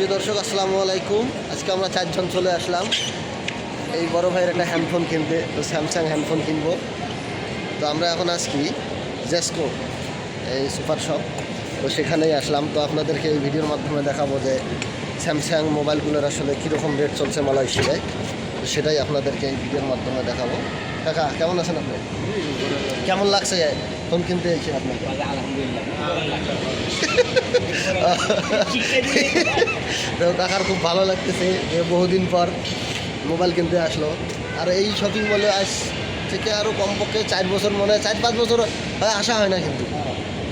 প্রিয় দর্শক, আসসালামু আলাইকুম। আজকে আমরা চারজন চলে আসলাম। এই বড় ভাইয়ের একটা হ্যান্ডফোন কিনতে, তো স্যামসাং হ্যান্ডফোন কিনবো। তো আমরা এখন আসছি জেসকো এই সুপার শপ তো সেখানেই আসলাম। তো আপনাদেরকে এই ভিডিওর মাধ্যমে দেখাবো যে স্যামসাং মোবাইলগুলোর আসলে কীরকম রেট চলছে মালয়েশিয়ায়। তো সেটাই আপনাদেরকে এই ভিডিওর মাধ্যমে দেখাবো। কাকা, কেমন আছেন আপনি? কেমন লাগছে ফোন কিনতে এসে আপনাকে তো কাকার খুব ভালো লাগতেছে যে বহুদিন পর মোবাইল কিনতে আসলো। আর এই শপিং মলে আজ থেকে আরও কমপক্ষে চার বছর মনে হয়, চার পাঁচ বছর হয়, আসা হয় না কিন্তু।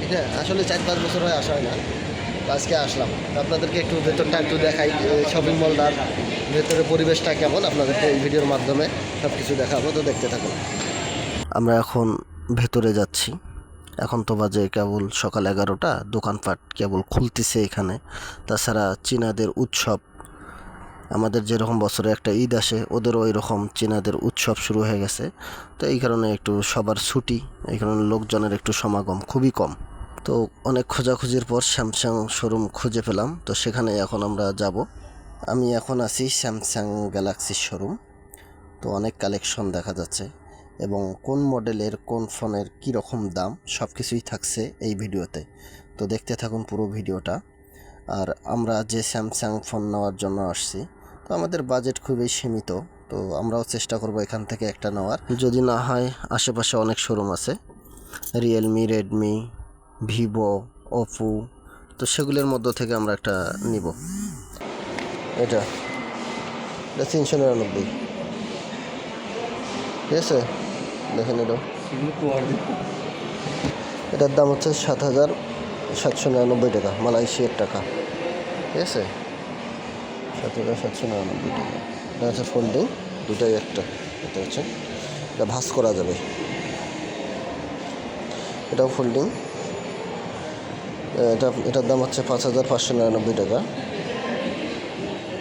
আছে আসলে চার পাঁচ বছর হয়, আসা হয় না। আজকে আসলাম। আপনাদেরকে একটু ভেতরটা একটু দেখাই শপিং মলটার ভেতরের পরিবেশটা কেমন আপনাদেরকে এই ভিডিওর মাধ্যমে সব কিছু দেখাবো, তো দেখতে থাকুন। আমরা এখন ভেতরে যাচ্ছি। এখন তো বাজে কেবল সকাল এগারোটা, দোকানপাট কেবল খুলতেছে এখানে। তাছাড়া চীনাদের উৎসব, আমাদের যেরকম বছরে একটা ঈদ আসে, ওদেরও ওই রকম চীনাদের উৎসব শুরু হয়ে গেছে। তো এই কারণে একটু সবার ছুটি, এই কারণে লোকজনের একটু সমাগম খুবই কম। তো অনেক খোঁজাখুঁজির পর স্যামসাং শোরুম খুঁজে পেলাম। তো সেখানে এখন আমরা যাব। আমি এখন আছি স্যামসাং গ্যালাক্সির শোরুম তো অনেক কালেকশন দেখা যাচ্ছে এবং কোন মডেলের কোন ফোনের কী রকম দাম সব কিছুই থাকছে এই ভিডিওতে। তো দেখতে থাকুন পুরো ভিডিওটা। আর আমরা যে স্যামসাং ফোন নেওয়ার জন্য আসছি, তো আমাদের বাজেট খুবই সীমিত। তো আমরাও চেষ্টা করব এখান থেকে একটা নেওয়ার। যদি না হয়, আশেপাশে অনেক শোরুম আছে। রিয়েলমি রেডমি ভিভো, ওপো, তো সেগুলোর মধ্য থেকে আমরা একটা নিব। এটা এটা তিনশো নিরানব্বই। ঠিক আছে? দেখেন এটা এটার দাম হচ্ছে সাত হাজার সাতশো নিরানব্বই টাকা, মালয়েশিয়ার টাকা। ঠিক আছে? সাত হাজার সাতশো নিরানব্বই টাকা। এটা হচ্ছে ফোল্ডিং দুটাই একটা। এটা হচ্ছে, এটা ভাস করা যাবে। এটাও ফোল্ডিং এটা, এটার দাম হচ্ছে পাঁচ হাজার পাঁচশো নিরানব্বই টাকা।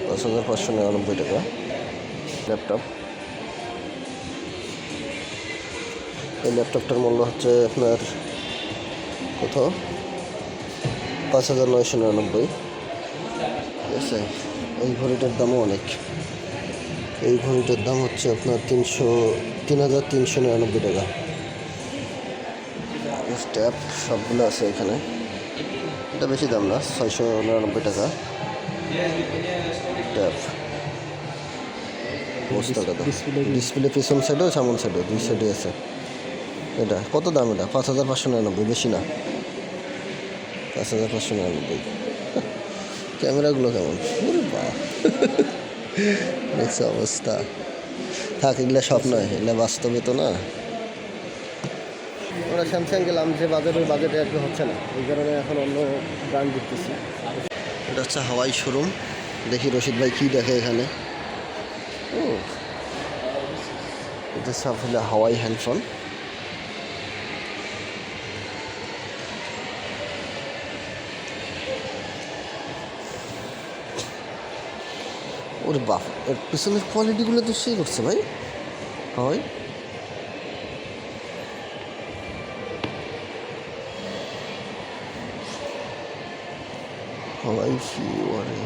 পাঁচ হাজার পাঁচশো নিরানব্বই টাকা। ল্যাপটপ। এই ল্যাপটপটার মূল্য হচ্ছে আপনার কত পাঁচ হাজার নয়শো নিরানব্বই। ঠিক আছে? এই ঘড়িটার দামও অনেক। এই ঘড়িটার দাম হচ্ছে আপনার তিনশো, তিন হাজার তিনশো নিরানব্বই টাকা। স্ট্যাপ সবগুলো আছে এখানে। এটা বেশি দাম না ছয়শো নিরানব্বই টাকা। ট্যাপ ডিসপ্লে পিছন সাইডেও সামন সাইডেও দুই সাইডে আছে। এটা কত দাম এটা? পাঁচ হাজার পাঁচশো নিরানব্বই বেশি না। পাঁচ হাজার পাঁচশো নিরানব্বই। ক্যামেরাগুলো কেমন? অবস্থা। থাক এগুলা স্বপ্ন এগুলা বাস্তবে তো না। আমরা স্যামসাং গেলাম যে ওই বাজেটে আর হচ্ছে না। এই কারণে এখন অন্য ব্র্যান্ড দেখতেছি। এটা হচ্ছে হাওয়াই শোরুম দেখি রশিদ ভাই কী দেখে এখানে। ও, এটা সব হলো হাওয়াই হ্যান্ডফোন ওর বাপ, এর পিছনের কোয়ালিটিগুলো তো সেই করছে ভাই। হয় হাওয়াই ফিওয়ারে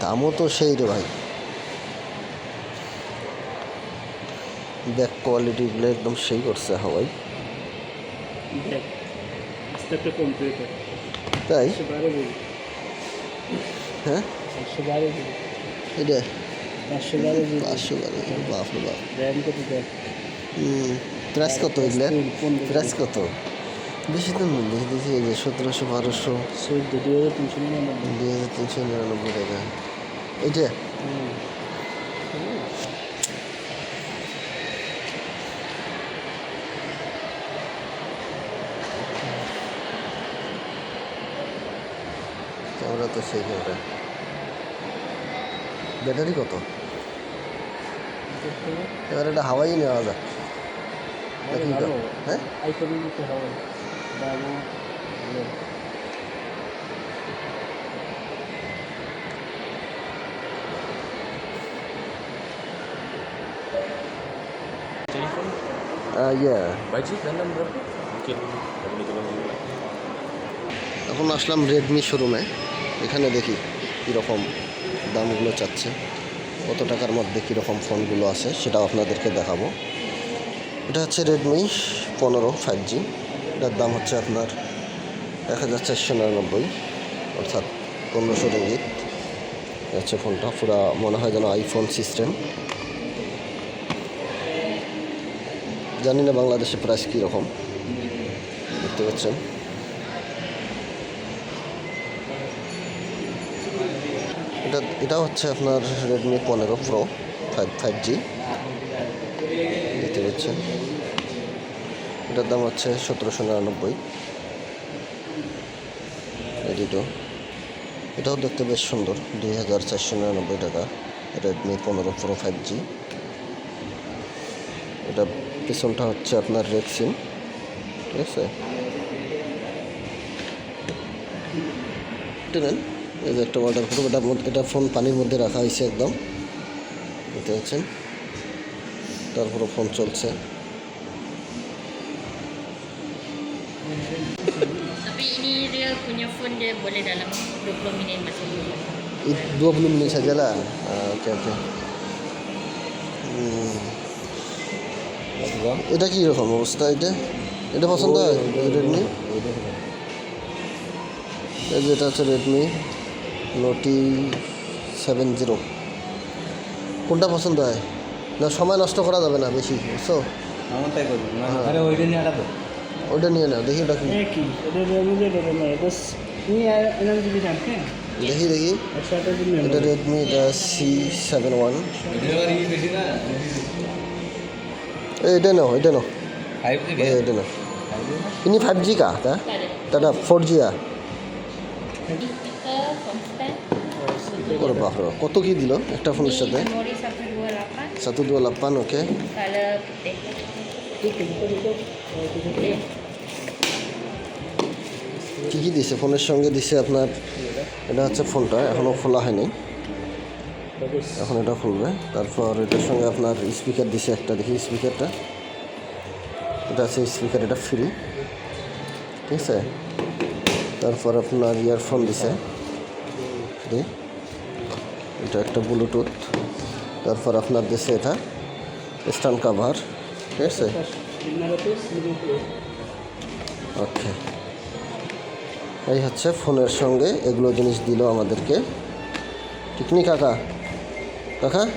দামও তো সেই রে ভাই। ব্যাক কোয়ালিটিগুলো একদম সেই করছে হাওয়াই। তাই? হ্যাঁ? এটা? পাঁচশো বারো বাপ। র্যাম কত প্রাইস কত এগুলো পনেরো প্রাইস কত? বেশি দাম না দেখে দিয়েছি এই যে সতেরোশো বারোশো চোদ্দ দুই হাজার তিনশো নিরানব্বই। দুই হাজার তিনশো নিরানব্বই টাকা। হুম। ক্যামেরা তো সেই ক্যামেরা ব্যাটারি কত? এবার এটা হাওয়াই নেওয়া যাক। হ্যাঁ? ভালো। ইয়ে Baji dalam berapa? Mungkin tolong dulu এখন আসলাম রেডমি শোরুমে এখানে দেখি কীরকম দামগুলো চাচ্ছে। কত টাকার মধ্যে কীরকম ফোনগুলো আছে সেটাও আপনাদেরকে দেখাবো। এটা হচ্ছে রেডমি পনেরো ফাইভ জি এটার দাম হচ্ছে আপনার এক হাজার চারশো নিরানব্বই, অর্থাৎ পনেরোশো রিঙ্গিত। হচ্ছে ফোনটা, পুরা মনে হয় যেন আইফোন সিস্টেম। জানি না বাংলাদেশে প্রাইস কীরকম, দেখতে পাচ্ছেন। এটা এটা হচ্ছে আপনার রেডমি পনেরো প্রো ফাইভ ফাইভ জি দেখতে পাচ্ছেন। এটার দাম হচ্ছে সতেরোশো নিরানব্বই। এডিটো এটাও দেখতে বেশ সুন্দর, দুই হাজার চারশো নিরানব্বই টাকা। রেডমি পনেরো প্রো ফাইভ জি এটা পিছনটা হচ্ছে আপনার রেড সিম ঠিক আছে? এটা নেন, এই যে একটা ওয়াটার প্রুফ এটা এটা ফোন পানির মধ্যে রাখা হয়েছে একদম। দেখতে পাচ্ছেন? তারপরে ফোন চলছে। Tapi ini dia punya phone dia boleh dalam 20 minit macam tu. এই dua puluh menit saja lah Ah, oke oke Hmm. এটা কি রকম অবস্থা এটা এটা পছন্দ হয় রেডমি এই যে এটা হচ্ছে রেডমি নোটি সেভেন জিরো কোনটা পছন্দ হয় না সময় নষ্ট করা যাবে না বেশি বুঝছ আমার তাই করব হ্যাঁ। ওইটা নিয়ে তো ওইটা নিয়ে নাও দেখি ওটা কি। এটা এটা এটা kan দেখি দেখি। আঠাশ এটা রেডমি এটা সি সেভেন ওয়ান। এটা নাও এটা নাও। Five G itu loh. Ini 5G kah? Ta? Tak ada. Tak ada 4G ya? Speaker, phone stand, ওর বাপরে কত কি দিল একটা ফোনের সাথে? memori 128, সাতু দু লাপ্পান ওকে. কী কী দিছে? ফোনের সঙ্গে দিছে আপনার, এটা হচ্ছে ফোনটা এখনও খোলা হয়নি। এখন এটা খুলবে। তারপর এটার সঙ্গে আপনার স্পিকার দিছে একটা, দেখি স্পিকারটা এটা আছে স্পিকার এটা ফ্রি ঠিক আছে? তারপর আপনার ইয়ারফোন দিছে। ফ্রি এটা একটা ব্লুটুথ তারপর আপনার দিছে এটা স্ট্যান্ড কাভার ঠিক আছে? ওকে। এই হচ্ছে ফোনের সঙ্গে এগুলো জিনিস দিল আমাদেরকে। ঠিক নি কাকা? কাকা?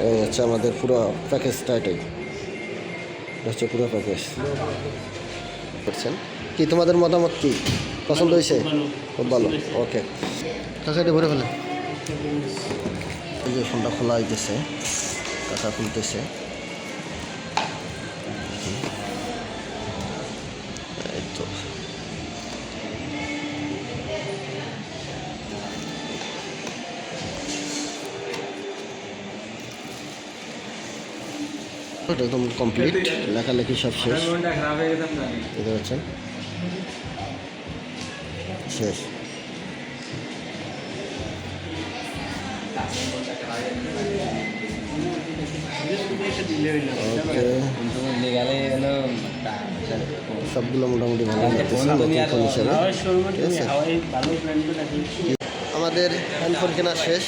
এই হচ্ছে আমাদের পুরো প্যাকেজটা এটাই। এটা হচ্ছে পুরো প্যাকেজ করছেন? কি তোমাদের মতামত কি? পছন্দ হয়েছে? খুব ভালো। ওকে। কাকা এটা ভরে ফেলে। এই যে ফোনটা খোলা হইতেছে। কাকা খুলতেছে। এটা একদম কমপ্লিট লেখালেখি সব শেষ। দেখতে পাচ্ছেন? শেষ। সবগুলো মোটামুটি ভালো আমাদের হ্যান্ডফোন কেনা শেষ।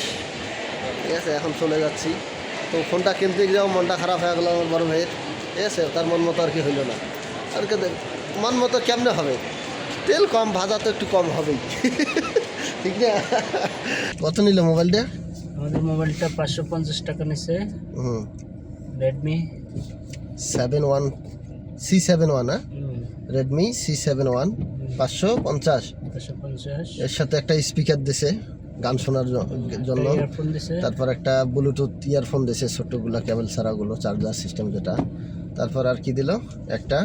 ঠিক আছে এখন চলে যাচ্ছি। ফোনটা কিনতে গিয়েও মনটা খারাপ হয়ে গেলো আমার বড় ভাইয়ের। আছে তার মন মতো আর কি হইল না। আর কি মন মতো কেমনে হবে? তেল কম ভাজা তো একটু কম হবেই। ঠিক না? কত নিল মোবাইলটা? আমাদের মোবাইলটা পাঁচশো পঞ্চাশ টাকা নিছে। হুম। Redmi seven one C seven one হ্যাঁ? রেডমি সি সেভেন ওয়ান পাঁচশো পঞ্চাশ। পাঁচশো পঞ্চাশ। এর সাথে একটা স্পিকার দিছে। গান শোনার জন্য। তারপর একটা ব্লুটুথ ইয়ারফোন দিছে ছোট্টগুলো কেবল ছাড়াগুলো চার্জার সিস্টেম যেটা। তারপর আর কি দিল? একটা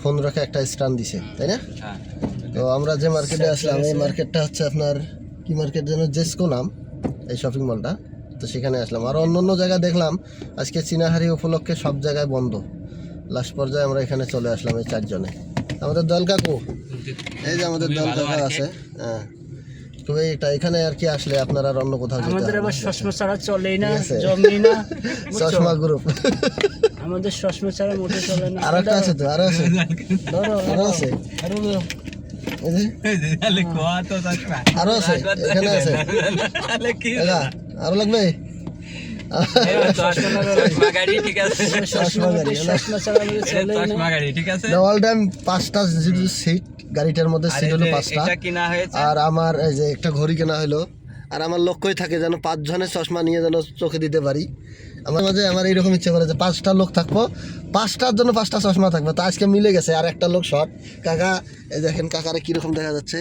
ফোন রাখা একটা স্ট্যান্ড দিছে তাই না? হ্যাঁ। তো আমরা যে মার্কেটে আসলাম এই মার্কেটটা হচ্ছে আপনার কি মার্কেট যেন? জেসকো নাম এই শপিং মলটা তো সেখানে আসলাম। আর অন্য অন্য জায়গায় দেখলাম আজকে চিনাহারি উপলক্ষে সব জায়গায় বন্ধ। লাস্ট পর্যায়ে আমরা এখানে চলে আসলাম এই চারজনে। আমাদের দল কাকু? এই যে আমাদের দল কাকা আছে। হ্যাঁ। তবে এটা এখানে আর কি আসলে আপনার অন্য কোথাও যেতে আমাদের আবার চশমা ছাড়া চলেই না জমি না? চশমা গ্রুপ। আমাদের চশমা ছাড়া মোটে চলে না। আর একটা আছে তো আর আছে। ধরো আরও আছে। আরও ধরো। এই যে। আরও আছে এখানে আছে। আরও লাগবে? অল টাইম পাঁচটা সিট গাড়িটার মধ্যে সিট হলো পাঁচটা। আর আমার এই যে একটা ঘড়ি কেনা হলো। আর আমার লক্ষ্যই থাকে যেন পাঁচজনের চশমা নিয়ে যেন চোখে দিতে পারি। আমার মাঝে আমার এইরকম ইচ্ছে করে যে পাঁচটা লোক থাকব। পাঁচটার জন্য পাঁচটা চশমা থাকবে। তো আজকে মিলে গেছে আর একটা লোক শর্ট কাকা এই দেখেন কাকারে কীরকম দেখা যাচ্ছে।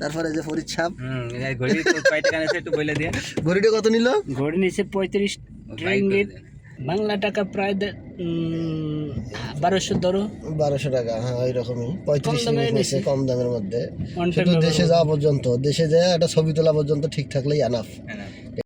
তারপরে এই যে ফরিদ সাহেব। ঘড়িটা কত নিল? ঘড়ি নিচে পঁয়ত্রিশ রিঙ্গিত বাংলা টাকা প্রায় দে- উম, বারোশো ধরো। বারোশো টাকা হ্যাঁ ওইরকমই। পঁয়ত্রিশ কম দামে কম দামের মধ্যে। শুধু দেশে যাওয়া পর্যন্ত দেশে যাওয়া একটা ছবি তোলা পর্যন্ত ঠিক থাকলেই আনাফ